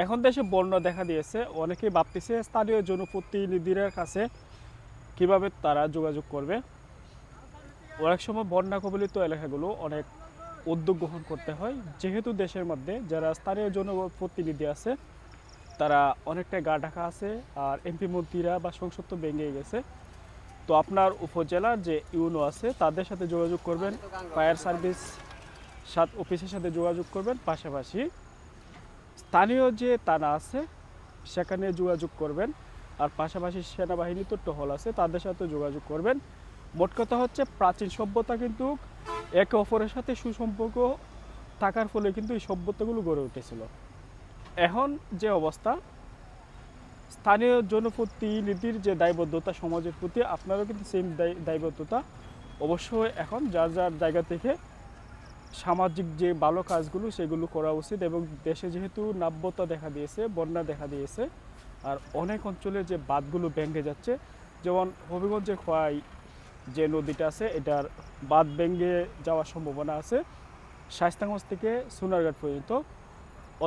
এখন দেশে বন্যা দেখা দিয়েছে। অনেকেই ভাবতেছে স্থানীয় জনপ্রতিনিধিদের কাছে কীভাবে তারা যোগাযোগ করবে। অনেক সময় বন্যা কবলিত এলাকাগুলো অনেক উদ্যোগ গ্রহণ করতে হয়। যেহেতু দেশের মধ্যে যারা স্থানীয় জনপ্রতিনিধি আছে, তারা অনেকটাই গা ঢাকা আছে আর এমপি মন্ত্রীরা বা সংসদ তো ভেঙে গেছে। তো আপনার উপজেলার যে ইউনো আছে, তাদের সাথে যোগাযোগ করবেন, ফায়ার সার্ভিস সাত অফিসের সাথে যোগাযোগ করবেন। পাশাপাশি স্থানীয় যে থানা আছে, সেখানে যোগাযোগ করবেন। আর পাশাপাশি সেনাবাহিনী তো টহল আছে, তাদের সাথে যোগাযোগ করবেন। মোট কথা হচ্ছে প্রাচীন সভ্যতা কিন্তু একে অপরের সাথে সুসম্পর্ক থাকার ফলে কিন্তু এই সভ্যতাগুলো গড়ে উঠেছিল। এখন যে অবস্থা, স্থানীয় জনপ্রতিনিধির যে দায়বদ্ধতা সমাজের প্রতি, আপনারও কিন্তু সেম দায়বদ্ধতা অবশ্যই এখন যার যার জায়গা থেকে সামাজিক যে ভালো কাজগুলো সেগুলো করা উচিত এবং দেশে যেহেতু নাব্যতা দেখা দিয়েছে, বন্যা দেখা দিয়েছে, আর অনেক অঞ্চলে যে বাঁধগুলো ভেঙে যাচ্ছে, যেমন হবিগঞ্জের খোয়াই যে নদীটা আছে, এটার বাঁধ ভেঙে যাওয়ার সম্ভাবনা আছে। শায়স্তাগঞ্জ থেকে সোনারঘাট পর্যন্ত।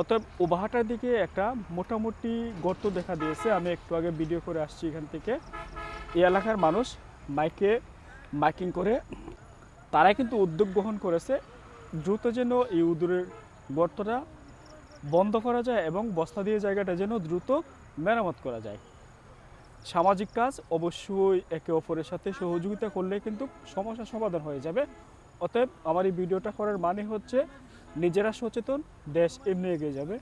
অতএব ওবাহাটার দিকে একটা মোটামুটি গর্ত দেখা দিয়েছে, আমি একটু আগে ভিডিও করে আসছি এখান থেকে। এই এলাকার মানুষ মাইকে মাইকিং করে, তারাই কিন্তু উদ্যোগ গ্রহণ করেছে। দ্রুত যেন এই উদুরের গর্তটা বন্ধ করা যায় এবং বস্তা দিয়ে জায়গাটা যেন দ্রুত মেরামত করা যায়। সামাজিক কাজ অবশ্যই একে অপরের সাথে সহযোগিতা করলে কিন্তু সমস্যা সমাধান হয়ে যাবে। অতএব আমার এই ভিডিওটা করার মানে হচ্ছে নিজেরা সচেতন, দেশ এমনি এগিয়ে যাবে।